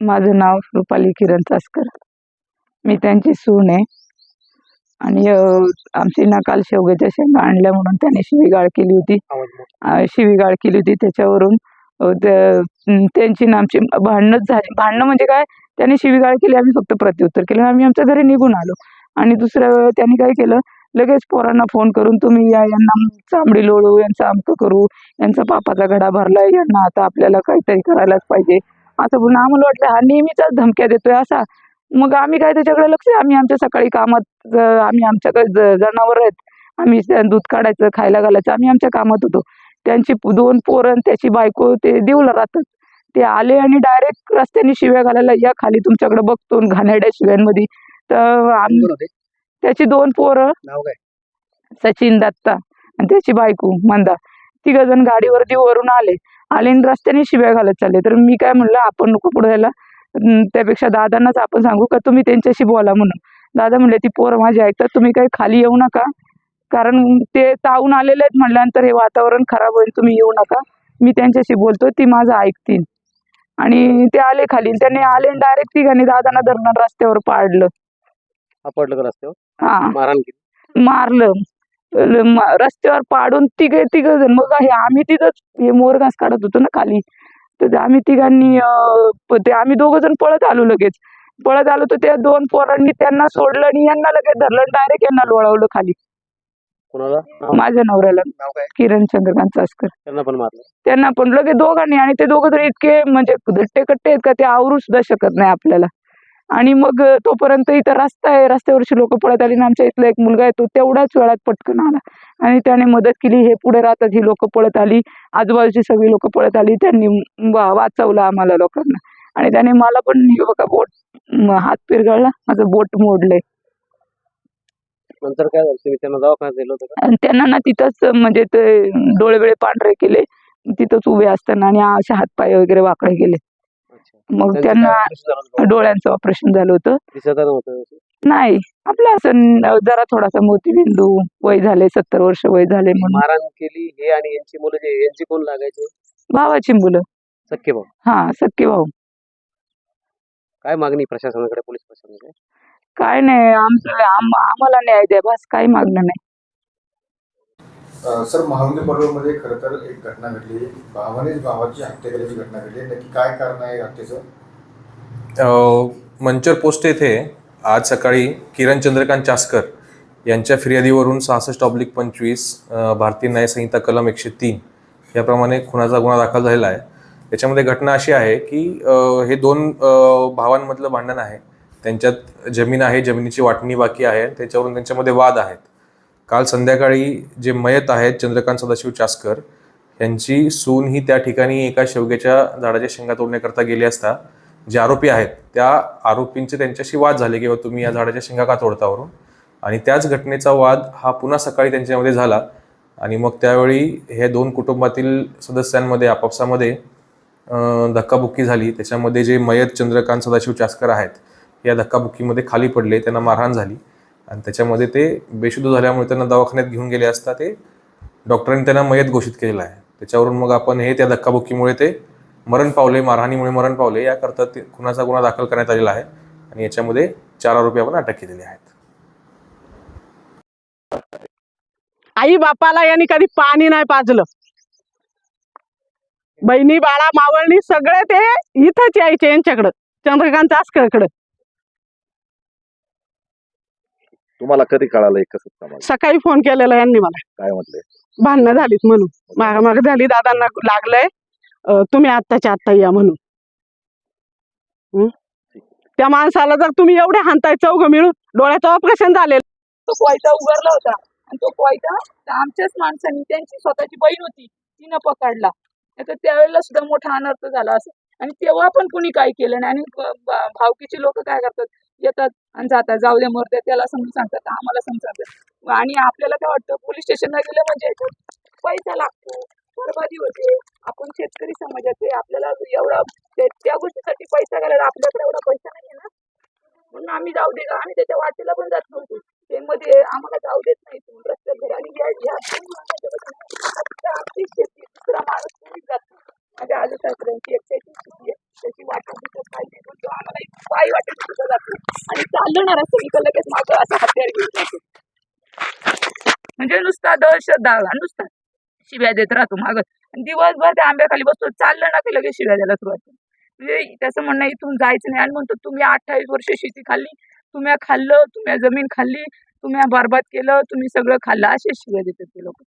माझं नाव रुपाली किरण चासकर. मी त्यांची सून आहे. आणि आमची ना काल शेवग्याच्या शेंगा आणल्या म्हणून त्याने शिवीगाळ केली होती. शिवीगाळ केली होती. त्याच्यावरून त्यांची ना आमची भांडणच झाली. भांडणं म्हणजे काय? त्याने शिवीगाळ केली. आम्ही फक्त प्रत्युत्तर केलं. आम्ही आमच्या घरी निघून आलो. आणि दुसऱ्या वेळेस त्यांनी काय केलं? लगेच पोरांना फोन करून तुम्ही या यांना चांबडी लोळू यांचं अमकं करू. यांचा पापाचा घडा भरलाय. यांना आता आपल्याला काहीतरी करायलाच पाहिजे. असं बोलून आम्हाला वाटलं हा नेहमीचाच धमक्या देतोय असा. मग आम्ही काय त्याच्याकडे लक्ष आम्ही आमच्या सकाळी कामात आम्ही आमच्याकडे जनावर आहेत. आम्ही दूध काढायचं खायला घालायचं आम्ही आमच्या कामात होतो. त्यांची दोन पोरं आणि त्याची बायको ते देऊला राहतात. ते आले आणि डायरेक्ट रस्त्याने शिव्या घालायला या खाली तुमच्याकडे बघतो आणि घाणेरड्या शिव्यांमध्ये. तर आम्ही त्याची दोन पोरं सचिन दत्ता आणि त्याची बायको मंदा तिघ जण गाडीवर वरून आले. आले आणि रस्त्याने शिव्या घालत चालले. तर मी काय म्हणलं आपण नको पुढे यायला त्यापेक्षा दादांनाच आपण सांगू का तुम्ही त्यांच्याशी बोला म्हणून. दादा म्हणले ती पोरं माझी ऐकतात तुम्ही काही खाली येऊ नका. कारण ते तावून आलेले आहेत म्हटल्यानंतर हे वातावरण खराब होईल तुम्ही येऊ नका. मी त्यांच्याशी बोलतो ती माझं ऐकतील. आणि ते आले खाली. त्यांनी आले डायरेक्ट तिघांनी दादांना धरणं रस्त्यावर पाडलं. रस्त्यावर? हा. मारलं. रस्त्यावर पाडून तिघे तिघ जण. मग हे आम्ही तिथंच हे मोरघास काढत होतो ना खाली. तर आम्ही तिघांनी ते आम्ही दोघं जण पळत आलो लगेच. पळत आलो तर त्या दोन पोरांनी त्यांना सोडलं आणि यांना लगेच धरलं डायरेक्ट यांना लोळवलं खाली. माझ्या नवऱ्याला. किरण चंद्रकांत चासकर. त्यांना पण मारलं. त्यांना पण लगेच दोघांनी आणि ते दोघं जण इतके म्हणजे धट्टे कट्टे आहेत का ते आवरू सुद्धा शकत नाही आपल्याला. आणि मग तोपर्यंत इथं रस्ता आहे. रस्त्यावरची लोक पळत आली आणि आमच्या इथला एक मुलगा आहे तो तेवढ्याच वेळात पटकन आला. आणि त्याने मदत केली. हे पुढे राहतात ही लोक पळत आली. आजूबाजूची सगळी लोक पळत आली. त्यांनी वा- वाचवलं आम्हाला लोकांना. आणि त्याने मला पण हे बघा बोट हात पिरगळला. माझं बोट मोडलंय. नंतर काय झालं? त्यांना दवाखान्यात दिलं होतं का? आणि त्यांना ना तिथंच म्हणजे ते डोळे बिळे पांढरे केले. तिथंच उभे असताना आणि असे हातपाय वगैरे वाकडे गेले अच्छा मग त्यांचं त्यांना काय operation झालं होतं? का? डोळ्यांचं ऑपरेशन झालं होतं. दिसत नव्हतं नाही आपलं असं जरा थोडासा मोतीबिंदू वय झाले सत्तर वर्ष वय झाले म्हणून. मारहाण केली हे आणि यांची मुलं जे यांची कोण लागायचे? भावाची मुलं. सख्खे भाऊ. हा सख्खे भाऊ. काय मागणी प्रशासनाकडे पोलीस प्रशासनाकडे? काय नाही आमचं आम- आम्हाला न्याय द्या बस काही मागणं नाही. सर महावंगी पडवळमध्ये खरं तर एक घटना घडली. भावानेच भावाची हत्या केल्याची घटना घडली. नक्की काय कारण आहे हत्येचं? मंचर पोस्ट येथे आज सकाळी किरण चंद्रकांत चास्कर यांच्या फिर्यादीवरून सहासष्ट ऑब्लिक पंचवीस भारतीय न्याय संहिता कलम एकशे तीन याप्रमाणे खुनाचा गुन्हा दाखल झालेला आहे. त्याच्यामध्ये घटना अशी आहे की हे दोन भावांमधलं भांडण आहे. त्यांच्यात जमीन आहे जमिनीची वाटणी बाकी आहे. त्याच्यावरून त्यांच्यामध्ये वाद आहेत. काल संध्याकाळी जे मयत आहेत चंद्रकांत सदाशिव चास्कर यांची सून ही त्या ठिकाणी एका शेवग्याच्या झाडाच्या शेंगा तोडण्याकरता गेली असता जे आरोपी आहेत त्या आरोपींचे त्यांच्याशी वाद झाले किंवा तुम्ही या झाडाच्या शेंगा का तोडतावरून आणि त्याच घटनेचा वाद हा पुन्हा सकाळी त्यांच्यामध्ये झाला. आणि मग त्यावेळी हे दोन कुटुंबातील सदस्यांमध्ये आपापसामध्ये धक्काबुक्की झाली. त्याच्यामध्ये जे मयत चंद्रकांत सदाशिव चास्कर आहेत या धक्काबुक्कीमध्ये खाली पडले त्यांना मारहाण झाली. आणि त्याच्यामध्ये ते बेशुद्ध झाल्यामुळे त्यांना दवाखान्यात घेऊन गेले असता ते डॉक्टरांनी त्यांना मयत घोषित केलेलं आहे. त्याच्यावरून मग आपण हे त्या धक्काबुक्कीमुळे ते मरण पावले मारहाणीमुळे मरण पावले याकरता ते खुनाचा गुन्हा दाखल करण्यात आलेला आहे. आणि याच्यामध्ये चार आरोपी आपण अटक केलेले आहेत. आई बापाला यांनी कधी पाणी नाही पाजलं. बहिणी बाळा मावळणी सगळे ते इथंच यायचे यांच्याकडं चंद्रकांत चासकरकडं तुम्हाला कधी कळालं एक कसं आम्हाला सकाळी फोन केलेला यांनी मला. काय म्हटले? भांडणं झालीत म्हणून. माग माग झाली दादांना लागलंय. अं, तुम्ही आत्ताच्या आत्ता या म्हणून. हं? त्या माणसाला जर तुम्ही एवढे हाणताय चौघ मिळून डोळ्याचं ऑपरेशन झालेलं. तो कोयता उभारला होता. आणि तो कोयता त्या आमच्याच माणसांनी त्यांची स्वतःची बहीण होती तिनं पकडला. तर त्यावेळेला सुद्धा मोठा अनर्थ झाला असं. आणि तेव्हा पण कुणी काय केलं नाही. आणि भावकीचे लोक काय करतात? येतात आणि जातात. जाऊ मरतात मरते त्याला समजून सांगतात. आम्हाला समजून सांगतात. आणि आपल्याला काय वाटतं? पोलीस स्टेशनला गेलं म्हणजे पैसा लागतो. बरबादी होते. आपण शेतकरी समाजाचे आपल्याला एवढा त्या गोष्टीसाठी पैसा घालायला आपल्याकडे एवढा पैसा नाही ना. म्हणून आम्ही जाऊ दे आम्ही त्याच्या वाटेला पण जात नव्हतो. ते मध्ये आम्हाला जाऊ देत नाही रस्त्यात घरी आणि या- या तीन महिन्याच्यापासून फक्त आमची शेती दुसरा माणूस कोणीच जात नाही माझ्या आजू सासऱ्यांची एकट्याची शेती आहे त्याची वाटप तिथं पाहिजे चाललं ना रस्ते की लगेच मागं असं हत्यार घेऊन म्हणजे नुसता दहशत दावा नुसता. शिव्या देत राहतो मागं. आणि दिवसभर त्या आंब्याखाली बसतो चाललं ना की लगेच शिव्या द्यायला सुरुवात म्हणजे त्याचं म्हणणं इथून जायचं नाही. आणि म्हणतो तुम्ही अठ्ठावीस वर्ष शेती खाल्ली. तुम्ही खाल्लं तुम्ही जमीन खाल्ली. तुम्ही बरबाद केलं. तुम्ही सगळं खाल्लं. असे शिव्या देतात ते लोक.